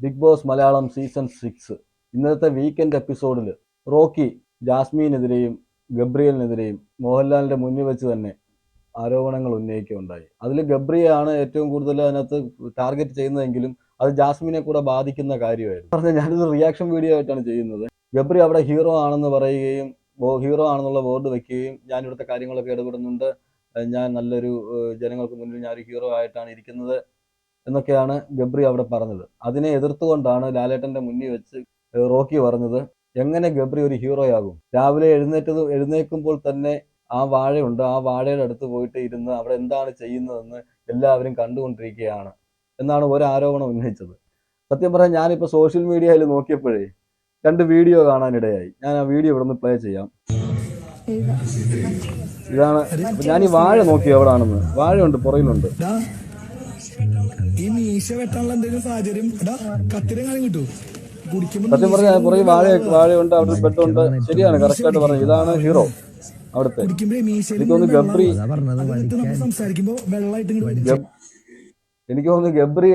Big boss Malayalam season six. ഇന്നത്തെ weekend എപ്പിസോഡിൽ Rocky ജാസ്മീനെതിരെയും ഗബ്രിയലിനെതിരെയും മോഹൻലാലിന്റെ മുന്നിൽ വെച്ച് തന്നെ ആരോപണങ്ങൾ ഉന്നയിക്കുകയുണ്ടായി. അതിൽ ഗബ്രിയാണ് ഏറ്റവും കൂടുതൽ അതിനകത്ത് ടാർഗറ്റ് ചെയ്യുന്നതെങ്കിലും അത് ജാസ്മിനെ കൂടെ ബാധിക്കുന്ന കാര്യമായിരുന്നു. പറഞ്ഞാൽ ഞാനിത് റിയാക്ഷൻ വീഡിയോ ആയിട്ടാണ് ചെയ്യുന്നത്. ഗബ്രി അവിടെ ഹീറോ ആണെന്ന് പറയുകയും ഹീറോ ആണെന്നുള്ള ബോർഡ് വെക്കുകയും ഞാൻ ഇവിടുത്തെ കാര്യങ്ങളൊക്കെ ഇടപെടുന്നുണ്ട്. ഞാൻ നല്ലൊരു ജനങ്ങൾക്ക് മുന്നിൽ ഞാൻ ഒരു ഹീറോ ആയിട്ടാണ് ഇരിക്കുന്നത്. എന്നൊക്കെയാണ് ഗബ്രി അവിടെ പറഞ്ഞത്. അതിനെ എതിർത്തുകൊണ്ടാണ് ലാലേട്ടന്റെ മുന്നിൽ വെച്ച് റോക്കി പറഞ്ഞത് എങ്ങനെ ഗബ്രി ഒരു ഹീറോയാകും? രാവിലെ എഴുന്നേറ്റത് എഴുന്നേൽക്കുമ്പോൾ തന്നെ ആ വാഴയുണ്ട്. ആ വാഴയുടെ അടുത്ത് പോയിട്ട് ഇരുന്ന് അവിടെ എന്താണ് ചെയ്യുന്നതെന്ന് എല്ലാവരും കണ്ടുകൊണ്ടിരിക്കുകയാണ് എന്നാണ് ഒരു ആരോപണം ഉന്നയിച്ചത്. സത്യം പറഞ്ഞാൽ ഞാനിപ്പോൾ സോഷ്യൽ മീഡിയയിൽ നോക്കിയപ്പോഴേ രണ്ട് വീഡിയോ കാണാനിടയായി. ഞാൻ ആ വീഡിയോ ഇവിടെ നിന്ന് പ്ലേ ചെയ്യാം. ഇതാണ് ഞാൻ ഈ വാഴ നോക്കി എവിടാണെന്ന് വാഴയുണ്ട് പുറകിലുണ്ട്. ഡാ, ഈ മീശ വെട്ടാനുള്ള എന്തെങ്കിലും സാഹചര്യം? എടാ കത്തിരെങ്ങാനും കിട്ടൂ. സത്യം പറഞ്ഞാൽ കുറെ വാഴ വാഴയുണ്ട് അവിടെ ബെഡുണ്ട്. ശരിയാണ് കറക്റ്റായിട്ട് പറഞ്ഞു ഇതാണ് ഹീറോ അവിടുത്തെ. എനിക്ക് തോന്നുന്നു ഗബ്രി എനിക്ക് തോന്നുന്നു ഗബ്രി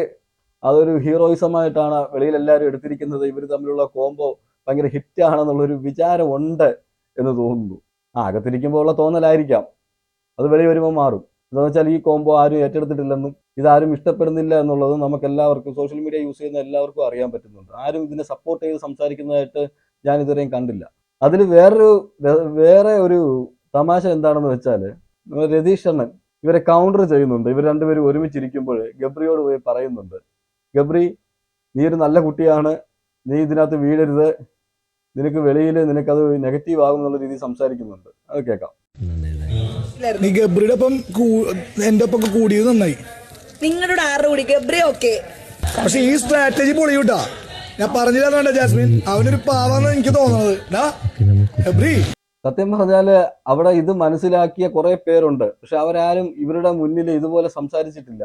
അതൊരു ഹീറോയിസമായിട്ടാണ് വെളിയിൽ എല്ലാവരും എടുത്തിരിക്കുന്നത്. ഇവർ തമ്മിലുള്ള കോംബോ ഭയങ്കര ഹിറ്റ് ആണെന്നുള്ളൊരു വിചാരം ഉണ്ട് എന്ന് തോന്നുന്നു. ആ അകത്തിരിക്കുമ്പോൾ ഉള്ള തോന്നലായിരിക്കാം. അത് വെളി വരുമ്പോൾ മാറും. എന്താണെന്ന് വെച്ചാൽ ഈ കോംബോ ആരും ഏറ്റെടുത്തിട്ടില്ലെന്നും ഇതാരും ഇഷ്ടപ്പെടുന്നില്ല എന്നുള്ളത് നമുക്ക് എല്ലാവർക്കും സോഷ്യൽ മീഡിയ യൂസ് ചെയ്യുന്ന എല്ലാവർക്കും അറിയാൻ പറ്റുന്നുണ്ട്. ആരും ഇതിനെ സപ്പോർട്ട് ചെയ്ത് സംസാരിക്കുന്നതായിട്ട് ഞാൻ ഇതുവരെയും കണ്ടില്ല. അതിൽ വേറൊരു വേറെ ഒരു തമാശ എന്താണെന്ന് വെച്ചാൽ രതീഷ് അണ്ണൻ ഇവരെ കൗണ്ടർ ചെയ്യുന്നുണ്ട്. ഇവർ രണ്ടുപേരും ഒരുമിച്ചിരിക്കുമ്പോൾ ഗബ്രിയോട് പോയി പറയുന്നുണ്ട്. ഗബ്രി നീ ഒരു നല്ല കുട്ടിയാണ്. നീ ഇതിനകത്ത് വീഴരുത്. നിനക്ക് വെളിയിൽ നിനക്കത് നെഗറ്റീവ് ആകും എന്നുള്ള രീതിയിൽ സംസാരിക്കുന്നുണ്ട്. അത് കേൾക്കാം. നീ ഗബ്രിയുടെ ഒപ്പം എന്റെ ഒപ്പം കൂടിയത് നന്നായി. നിങ്ങളുടെ ആറ് കൂടി ഗബ്രി ഓക്കെ. പക്ഷെ ഈ സ്ട്രാറ്റജി പൊളിയൂട്ടാ. ഞാൻ പറഞ്ഞില്ല വേണ്ട ജാസ്മിൻ? അവനൊരു പാവാന്ന് എനിക്ക് തോന്നുന്നത് ഗബ്രി സത്യം പറഞ്ഞാൽ അവിടെ ഇത് മനസ്സിലാക്കിയ കുറെ പേരുണ്ട്. പക്ഷെ അവരാരും ഇവരുടെ മുന്നിൽ ഇതുപോലെ സംസാരിച്ചിട്ടില്ല.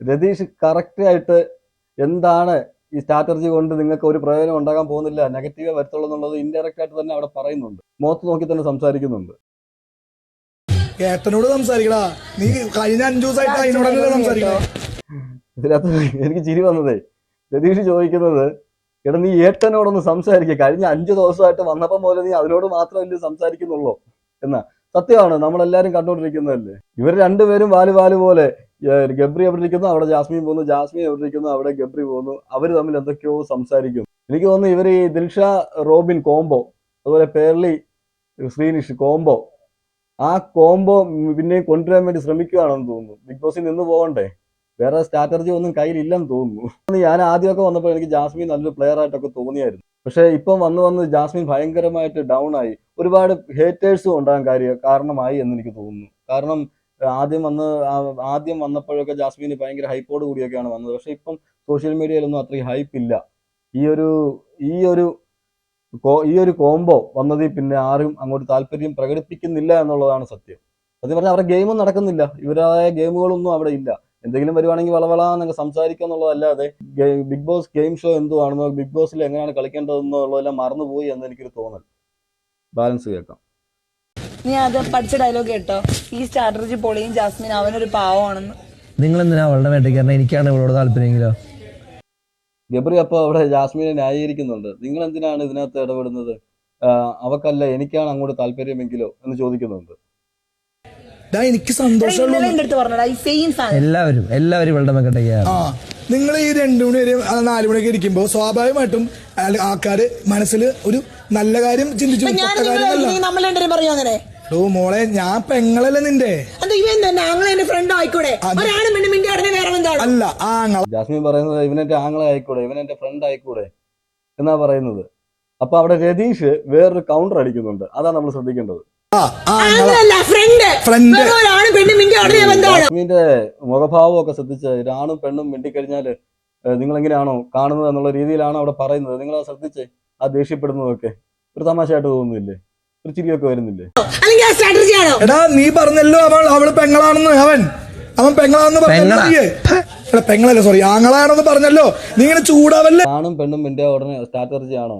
രതീഷ് കറക്റ്റ് ആയിട്ട് എന്താണ് ഈ സ്ട്രാറ്റജി കൊണ്ട് നിങ്ങൾക്ക് ഒരു പ്രയോജനം ഉണ്ടാകാൻ പോകുന്നില്ല നെഗറ്റീവേ വരത്തുള്ളൂ എന്നുള്ളത് ഇൻഡയറക്റ്റ് ആയിട്ട് തന്നെ അവിടെ പറയുന്നുണ്ട്. മോത്ത് നോക്കി തന്നെ സംസാരിക്കുന്നുണ്ട്. ഏട്ടനോട് സംസാരിക്കടാ. നീ കഴിഞ്ഞ അഞ്ചു ദിവസമായിട്ട് അതിനോടല്ലേ സംസാരിക്കണേ ഇതിനകത്ത് എനിക്ക് ചിരി വന്നതേ. രതീഷ് ചോദിക്കുന്നത് എടാ നീ ഏട്ടനോടൊന്ന് സംസാരിക്കുക കഴിഞ്ഞ അഞ്ചു ദിവസമായിട്ട് വന്നപ്പം പോലെ നീ അതിനോട് മാത്രമല്ലേ സംസാരിക്കുന്നുള്ളൂ. എന്നാ സത്യമാണ് നമ്മളെല്ലാരും കണ്ടുകൊണ്ടിരിക്കുന്നതല്ലേ? ഇവർ രണ്ടുപേരും വാൽ വാൽ പോലെ ഗബ്രി എവിടെ ഇരിക്കുന്നു അവിടെ ജാസ്മിൻ പോകുന്നു. ജാസ്മിൻ എവിടെ ഇരിക്കുന്നു അവിടെ ഗബ്രി പോകുന്നു. അവർ തമ്മിൽ എന്തൊക്കെയോ സംസാരിക്കും എനിക്ക് തോന്നുന്നു ഇവർ ഈ ദിൽഷ റോബിൻ കോംബോ അതുപോലെ പേർലി ശ്രീനിഷ് കോംബോ ആ കോംബോ പിന്നെ കൊണ്ടുവരാൻ വേണ്ടി ശ്രമിക്കുകയാണെന്ന് തോന്നുന്നു. ബിഗ് ബോസിൽ നിന്ന് പോകണ്ടേ? വേറെ സ്ട്രാറ്റജി ഒന്നും കയ്യിലില്ലെന്ന് തോന്നുന്നു. ഞാൻ ആദ്യമൊക്കെ വന്നപ്പോൾ എനിക്ക് ജാസ്മിൻ നല്ലൊരു പ്ലെയർ ആയിട്ടൊക്കെ തോന്നിയായിരുന്നു. പക്ഷേ ഇപ്പം വന്ന് വന്ന് ജാസ്മിൻ ഭയങ്കരമായിട്ട് ഡൗൺ ആയി. ഒരുപാട് ഹേറ്റേഴ്സും ഉണ്ടാകാൻ കാര്യം കാരണമായി എന്ന് എനിക്ക് തോന്നുന്നു. കാരണം ആദ്യം വന്ന് ആദ്യം വന്നപ്പോഴൊക്കെ ജാസ്മിന് ഭയങ്കര ഹൈപ്പോട് കൂടിയൊക്കെയാണ് വന്നത്. പക്ഷേ ഇപ്പം സോഷ്യൽ മീഡിയയിലൊന്നും അത്രയും ഹൈപ്പ് ഇല്ല. ഈ ഒരു ഈ ഒരു ഈ ഒരു കോംബോ വന്നതിൽ പിന്നെ ആരും അങ്ങോട്ട് താല്പര്യം പ്രകടിപ്പിക്കുന്നില്ല എന്നുള്ളതാണ് സത്യം. സത്യം പറഞ്ഞാൽ അവരുടെ ഗെയിമും നടക്കുന്നില്ല. ഇവരായ ഗെയിമുകളൊന്നും അവിടെ ഇല്ല. എന്തെങ്കിലും വരുവാണെങ്കിൽ വളവളാന്നൊക്കെ സംസാരിക്കുക എന്നുള്ളതല്ലാതെ ബിഗ് ബോസ് ഗെയിം ഷോ എന്തുവാണെന്നോ ബിഗ് ബോസിൽ എങ്ങനെയാണ് കളിക്കേണ്ടതെന്നോ ഉള്ളതെല്ലാം മറന്നുപോയി എന്ന് എനിക്കൊരു തോന്നൽ. ബാലൻസ് കേൾക്കാം. നീ അത് പഠിച്ച ഡയലോഗ് കേട്ടോ. ഈ സ്ട്രാറ്റജി പൊളിയും ജാസ്മിൻ അവനൊരു പാവമാണെന്ന്. നിങ്ങൾ എന്തിനാ അവളുടെ വേണ്ടി കാരണം എനിക്കാണ് ഇവളോട് താല്പര്യമെങ്കിലോ? ഗബ്രി അപ്പോൾ അവിടെ ജാസ്മിനെ ന്യായീകരിക്കുന്നുണ്ട്. നിങ്ങൾ എന്തിനാണ് ഇതിനകത്ത് ഇടപെടുന്നത്? അവക്കല്ല എനിക്കാണ് അങ്ങോട്ട് താല്പര്യമെങ്കിലോ എന്ന് ചോദിക്കുന്നുണ്ട്. എനിക്ക് എല്ലാവരും എല്ലാവരും ഇവളുടെ നിങ്ങൾ ഈ രണ്ടു മണി വരെ നാലു മണിയൊക്കെ ഇരിക്കുമ്പോ സ്വാഭാവികമായിട്ടും ആൾക്കാര് മനസ്സിൽ ഒരു നല്ല കാര്യം ചിന്തിച്ചു നമ്മൾ രണ്ടുപേരും പറയും അങ്ങനെ? ഓ മോളെ ഞാൻ പെങ്ങളല്ലേ നിന്റെ? അല്ല ആ ആങ്ങള ജാസ്മിൻ പറയുന്നത് ഇവനെന്റെ ആങ്ങളെ ആയിക്കൂടെ ഇവനെന്റെ ഫ്രണ്ട് ആയിക്കൂടെ എന്നാ പറയുന്നത്. അപ്പൊ അവിടെ രതീഷ് വേറൊരു കൗണ്ടർ അടിക്കുന്നുണ്ട്. അതാണ് നമ്മൾ ശ്രദ്ധിക്കേണ്ടത്. ജാസ്മിന്റെ മുഖഭാവം ഒക്കെ ശ്രദ്ധിച്ച് ഒരാണും പെണ്ണും മിണ്ടിക്കഴിഞ്ഞാൽ നിങ്ങൾ എങ്ങനെയാണോ കാണുന്നത് എന്നുള്ള രീതിയിലാണ് അവിടെ പറയുന്നത്. നിങ്ങൾ അത് ശ്രദ്ധിച്ച് ആ ദേഷ്യപ്പെടുന്നതൊക്കെ ഒരു തമാശയായിട്ട് തോന്നുന്നില്ലേ? ഒരു ചിരിയൊക്കെ വരുന്നില്ലേ സ്ട്രാറ്റജി ആണോ? എടാ നീ പറഞ്ഞല്ലോ അവൾ അവൾ പെങ്ങളാണെന്ന് അവൻ. അവൻ പെങ്ങളാണെന്ന് പറഞ്ഞല്ലോ പെങ്ങളല്ല സോറി ആങ്ങളാണെന്ന് പറഞ്ഞല്ലോ. നീ ഇങ്ങനെ ചൂടാവല്ലേ? ആണും പെണ്ണും മിണ്ടിയ ഉടനെ സ്റ്റാറ്റർജി ആണോ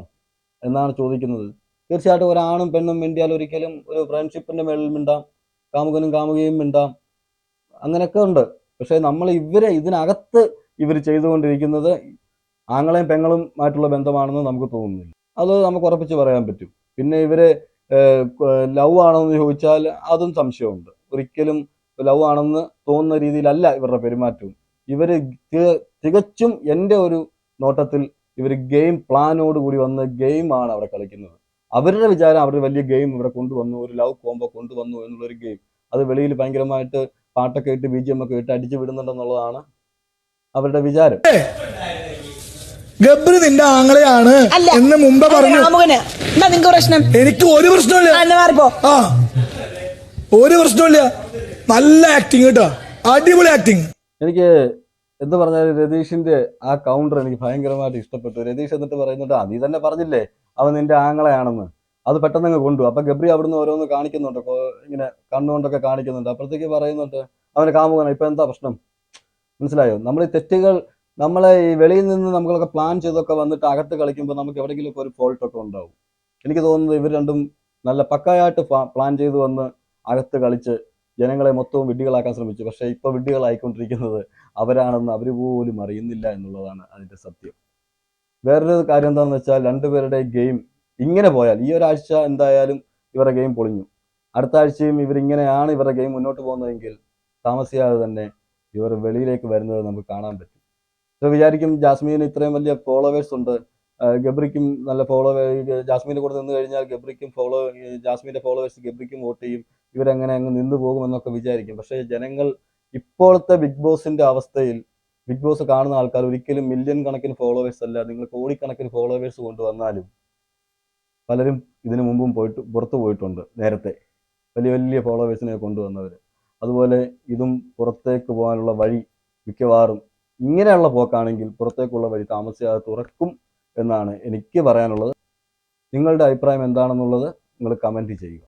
എന്നാണ് ചോദിക്കുന്നത്. തീർച്ചയായിട്ടും ഒരാണും പെണ്ണും മിണ്ടിയാൽ ഒരിക്കലും ഒരു ഫ്രണ്ട്ഷിപ്പിന്റെ മേളിൽ മിണ്ടാം കാമുകനും കാമുകയും മിണ്ടാം. അങ്ങനെയൊക്കെ ഉണ്ട്. പക്ഷെ നമ്മൾ ഇവരെ ഇതിനകത്ത് ഇവർ ചെയ്തുകൊണ്ടിരിക്കുന്നത് ആങ്ങളെയും പെങ്ങളും ആയിട്ടുള്ള ബന്ധമാണെന്ന് നമുക്ക് തോന്നുന്നില്ല. അത് നമുക്ക് ഉറപ്പിച്ച് പറയാൻ പറ്റും. പിന്നെ ഇവർ ലവ് ആണോ എന്ന് ചോദിച്ചാൽ അതും സംശയമുണ്ട്. ഒരിക്കലും ലവ് ആണെന്ന് തോന്നുന്ന രീതിയിലല്ല ഇവരുടെ പെരുമാറ്റവും. ഇവർ തികച്ചും എന്റെ ഒരു നോട്ടത്തിൽ ഇവർ ഗെയിം പ്ലാനോട് കൂടി വന്ന് ഗെയിമാണ് അവിടെ കളിക്കുന്നത്. അവരുടെ വിചാരം അവർ വലിയ ഗെയിം ഇവിടെ കൊണ്ടുവന്നു ഒരു ലവ് കോംബോ കൊണ്ടുവന്നു എന്നുള്ളൊരു ഗെയിം. അത് വെളിയിൽ ഭയങ്കരമായിട്ട് പാട്ടൊക്കെ ഇട്ട് ബി ജി എം ഒക്കെ ഇട്ട് അടിച്ചു വിടുന്നുണ്ടെന്നുള്ളതാണ് അവരുടെ വിചാരം. ഗബ്രി നിന്റെ ആങ്ങളെയാണ് എന്ന് മുമ്പ് പറഞ്ഞു. എന്താ നിങ്ങക്ക് പ്രശ്നം? എനിക്ക് ഒരു പ്രശ്നമില്ല ആ, ഒരു പ്രശ്നമില്ല നല്ല ആക്ടിങ് കേട്ടോ. അടിപൊളി ആക്ടിങ് എനിക്ക് എന്ത് പറഞ്ഞാലും രതീഷിന്റെ ആ കൗണ്ടർ എനിക്ക് ഭയങ്കരമായിട്ട് ഇഷ്ടപ്പെട്ടു. രതീഷ് എന്നിട്ട് പറയുന്നുണ്ട് ആ നീ തന്നെ പറഞ്ഞില്ലേ? അവൻ നിന്റെ ആങ്ങളെയാണെന്ന്. അത് പെട്ടെന്ന് അങ്ങ് കൊണ്ടു അപ്പൊ ഗബ്രി അവിടുന്ന് ഓരോന്ന് കാണിക്കുന്നുണ്ട്. ഇങ്ങനെ കണ്ണുകൊണ്ടൊക്കെ കാണിക്കുന്നുണ്ട്. അപ്പോഴത്തേക്ക് പറയുന്നുണ്ട് അവന് കാമുകനാണ് ഇപ്പൊ എന്താ പ്രശ്നം? മനസ്സിലായോ? നമ്മൾ ഈ തെറ്റുകൾ നമ്മളെ ഈ വെളിയിൽ നിന്ന് നമ്മളൊക്കെ പ്ലാൻ ചെയ്തൊക്കെ വന്നിട്ട് അകത്ത് കളിക്കുമ്പോൾ നമുക്ക് എവിടെയെങ്കിലും ഒരു ഫോൾട്ടൊക്കെ ഉണ്ടാവും. എനിക്ക് തോന്നുന്നത് ഇവർ രണ്ടും നല്ല പക്കായായിട്ട് പ്ലാൻ ചെയ്ത് വന്ന് അകത്ത് കളിച്ച് ജനങ്ങളെ മൊത്തവും വിഡ്ഢികളാക്കാൻ ശ്രമിച്ചു. പക്ഷേ ഇപ്പോൾ വിഡ്ഢികളായിക്കൊണ്ടിരിക്കുന്നത് അവരാണെന്ന് അവർ പോലും അറിയുന്നില്ല എന്നുള്ളതാണ് അതിന്റെ സത്യം. വേറൊരു കാര്യം എന്താണെന്ന് വെച്ചാൽ രണ്ടുപേരുടെ ഗെയിം ഇങ്ങനെ പോയാൽ ഈ ഒരാഴ്ച എന്തായാലും ഇവരുടെ ഗെയിം പൊളിഞ്ഞു. അടുത്ത ആഴ്ചയും ഇവരിങ്ങനെയാണ് ഇവരുടെ ഗെയിം മുന്നോട്ട് പോകുന്നതെങ്കിൽ താമസിയാതെ തന്നെ ഇവർ വെളിയിലേക്ക് വരുന്നത് നമുക്ക് കാണാൻ പറ്റും. ഇപ്പൊ വിചാരിക്കും ജാസ്മീന് ഇത്രയും വലിയ ഫോളോവേഴ്സ് ഉണ്ട്. ഗബ്രിക്കും നല്ല ഫോളോ ജാസ്മീന്റെ കൂടെ നിന്ന് കഴിഞ്ഞാൽ ഗബ്രിക്കും ഫോളോ ജാസ്മിന്റെ ഫോളോവേഴ്സ് ഗബ്രിക്കും വോട്ട് ചെയ്യും. ഇവരങ്ങനെ അങ്ങ് നിന്ന് പോകുമെന്നൊക്കെ വിചാരിക്കും. പക്ഷേ ജനങ്ങൾ ഇപ്പോഴത്തെ ബിഗ് ബോസിന്റെ അവസ്ഥയിൽ ബിഗ് ബോസ് കാണുന്ന ആൾക്കാർ ഒരിക്കലും മില്യൺ കണക്കിന് ഫോളോവേഴ്സ് അല്ല നിങ്ങൾ കോടിക്കണക്കിന് ഫോളോവേഴ്സ് കൊണ്ടുവന്നാലും പലരും ഇതിനു മുമ്പും പോയിട്ട് പുറത്തു പോയിട്ടുണ്ട് നേരത്തെ. വലിയ വലിയ ഫോളോവേഴ്സിനെ കൊണ്ടുവന്നവർ അതുപോലെ ഇതും പുറത്തേക്ക് പോകാനുള്ള വഴി മിക്കവാറും ഇങ്ങനെയുള്ള പോക്കാണെങ്കിൽ പുറത്തേക്കുള്ള വഴി താമസിയാതെ തുറക്കും എന്നാണ് എനിക്ക് പറയാനുള്ളത്. നിങ്ങളുടെ അഭിപ്രായം എന്താണെന്നുള്ളത് നിങ്ങൾ കമന്റ് ചെയ്യുക.